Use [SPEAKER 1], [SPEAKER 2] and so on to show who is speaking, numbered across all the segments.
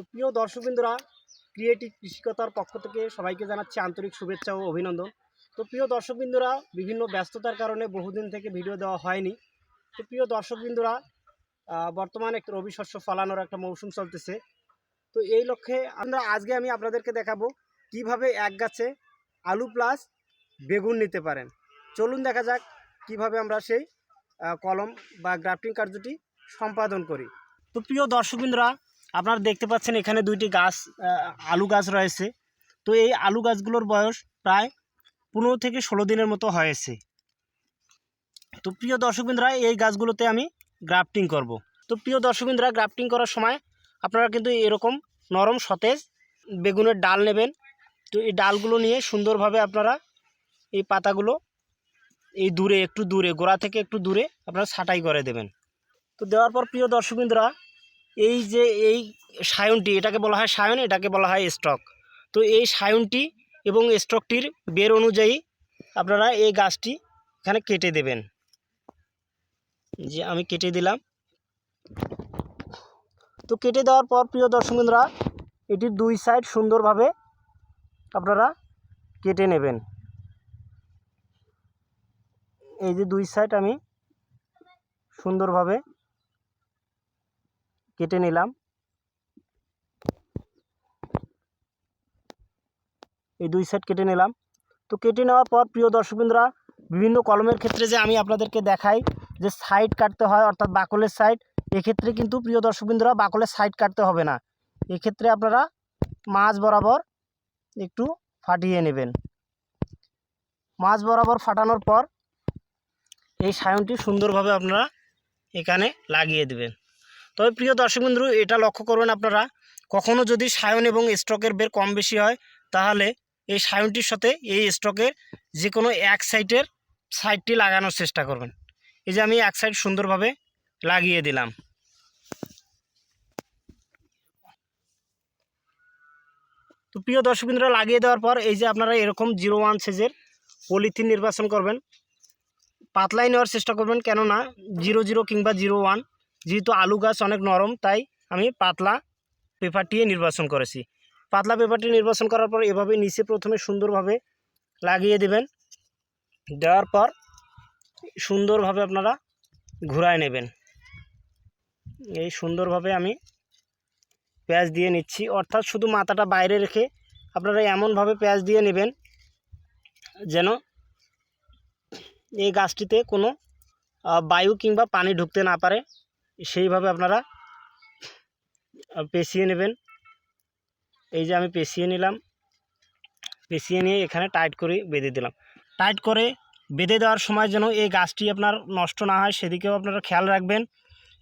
[SPEAKER 1] তো প্রিয় দর্শকবৃন্দরা, ক্রিয়েটিভ কৃষিকতার পক্ষ থেকে সবাইকে জানাচ্ছি আন্তরিক শুভেচ্ছা ও অভিনন্দন। তো প্রিয় দর্শকবৃন্দরা, বিভিন্ন ব্যস্ততার কারণে বহুদিন থেকে ভিডিও দেওয়া হয়নি। তো প্রিয় দর্শকবৃন্দরা বর্তমানে একটা রবি শস্য ফলানোর একটা মৌসুম চলতেছে। তো এই লক্ষ্যে আমরা আজকে আমি আপনাদেরকে দেখাবো কীভাবে এক গাছে আলু প্লাস বেগুন নিতে পারেন। চলুন দেখা যাক কীভাবে আমরা সেই কলম বা গ্রাফটিং কার্যটি সম্পাদন করি। তো প্রিয় দর্শকবৃন্দরা আপনারা দেখতে পাচ্ছেন এখানে দুইটি গাছ আলু গাছ রয়েছে। তো এই আলু গাছগুলোর বয়স প্রায় পনেরো থেকে ষোলো দিনের মতো হয়েছে। তো প্রিয় দর্শকবৃন্দরা, এই গাছগুলোতে আমি গ্রাফটিং করব। তো প্রিয় দর্শকবৃন্দরা, গ্রাফটিং করার সময় আপনারা কিন্তু এরকম নরম সতেজ বেগুনের ডাল নেবেন। তো এই ডালগুলো নিয়ে সুন্দরভাবে আপনারা এই পাতাগুলো এই দূরে, একটু দূরে, গোড়া থেকে একটু দূরে আপনারা ছাঁটাই করে দেবেন। তো দেওয়ার পর প্রিয় দর্শকবৃন্দরা এই যে এই সায়নটি, এটাকে বলা হয় সায়ন, এটাকে বলা হয় স্টক তো এই সায়নটি এবং স্টকটির বের অনুযায়ী আপনারা এই গাছটি এখানে কেটে দেবেন। যে আমি কেটে দিলাম। তো কেটে দেওয়ার পর, প্রিয় দর্শকবৃন্দরা এটির দুই সাইড সুন্দরভাবে আপনারা কেটে নেবেন। এই যে দুই সাইড আমি সুন্দরভাবে কেটে নিলাম। এই দুই সাইড কেটে নিলাম। তো কেটে নেওয়ার পর প্রিয় দর্শকবৃন্দরা, বিভিন্ন কলমের ক্ষেত্রে যে আমি আপনাদেরকে দেখাই যে সাইড কাটতে হয়, অর্থাৎ বাকলের সাইড এক্ষেত্রে কিন্তু প্রিয় দর্শকবৃন্দরা বাকলের সাইড কাটতে হবে না। এক্ষেত্রে আপনারা মাছ বরাবর একটু ফাটিয়ে নেবেন। মাছ বরাবর ফাটানোর পর এই সায়নটি সুন্দরভাবে আপনারা এখানে লাগিয়ে দেবেন। তবে প্রিয় দর্শকবৃন্দু এটা লক্ষ্য করবেন আপনারা কখনও যদি সায়ন এবং স্ট্রোকের বের কম বেশি হয়, তাহলে এই সায়নটির সাথে এই স্ট্রোকের যে কোনো এক সাইডের সাইডটি লাগানোর চেষ্টা করবেন। এই যে আমি এক সাইড সুন্দরভাবে লাগিয়ে দিলাম। তো প্রিয় দর্শকবৃন্দরা লাগিয়ে দেওয়ার পর এই যে আপনারা এরকম জিরো ওয়ান সাইজের পলিথিন নির্বাচন করবেন। পাতলাই নেওয়ার চেষ্টা করবেন, কেননা জিরো জিরো কিংবা জিরো ওয়ান যেহেতু আলু গাছ অনেক নরম, তাই আমি পাতলা পেপারটিয়ে নির্বাচন করেছি। পাতলা পেপারটি নির্বাচন করার পর এভাবে নিচে প্রথমে সুন্দরভাবে লাগিয়ে দেবেন। দেওয়ার পর সুন্দরভাবে আপনারা ঘুরায় নেবেন। এই সুন্দরভাবে আমি পেঁয়াজ দিয়ে নিচ্ছি। অর্থাৎ শুধু মাথাটা বাইরে রেখে আপনারা এমনভাবে পেঁয়াজ দিয়ে নেবেন যেন এই গাছটিতে কোনো বায়ু কিংবা পানি ঢুকতে না পারে। সেইভাবে আপনারা পেঁচিয়ে নেবেন। এই যে আমি পেঁচিয়ে নিলাম। পেঁচিয়ে নিয়ে এখানে টাইট করে বেঁধে দিলাম। টাইট করে বেঁধে দেওয়ার সময় যেন এই গাছটি আপনার নষ্ট না হয়, সেদিকেও আপনারা খেয়াল রাখবেন।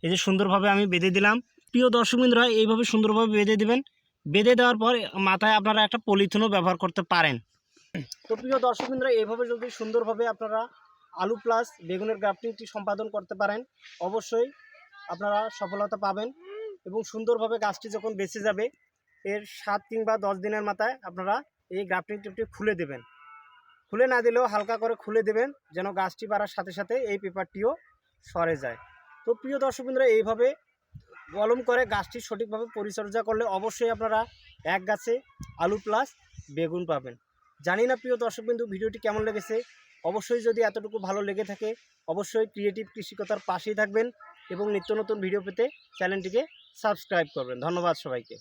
[SPEAKER 1] এই যে সুন্দরভাবে আমি বেঁধে দিলাম। প্রিয় দর্শকবৃন্দরা এইভাবে সুন্দরভাবে বেঁধে দেবেন। বেঁধে দেওয়ার পর মাথায় আপনারা একটা পলিথিনও ব্যবহার করতে পারেন। তো প্রিয় দর্শকবৃন্দরা এইভাবে যদি সুন্দরভাবে আপনারা আলু প্লাস বেগুনের গ্রাফটিংটি সম্পাদন করতে পারেন, অবশ্যই আপনারা সফলতা পাবেন এবং সুন্দরভাবে গাছটি যখন বেঁচে যাবে, এর সাত কিংবা দশ দিনের মাথায় আপনারা এই গ্রাফটিং টিপটি খুলে দেবেন। খুলে না দিলেও হালকা করে খুলে দেবেন, যেন গাছটি বাড়ার সাথে সাথে এই পেপারটিও সরে যায়। তো প্রিয় দর্শকবৃন্দরা, এইভাবে কলম করে গাছটি সঠিকভাবে পরিচর্যা করলে অবশ্যই আপনারা এক গাছে আলু প্লাস বেগুন পাবেন। জানি না প্রিয় দর্শকবিন্দু, ভিডিওটি কেমন লেগেছে? অবশ্যই যদি এতটুকু ভালো লেগে থাকে, অবশ্যই ক্রিয়েটিভ কৃষিকতার পাশেই থাকবেন। এবং নিত্য নতুন ভিডিও পেতে চ্যানেলটিকে সাবস্ক্রাইব করবেন। ধন্যবাদ সবাইকে।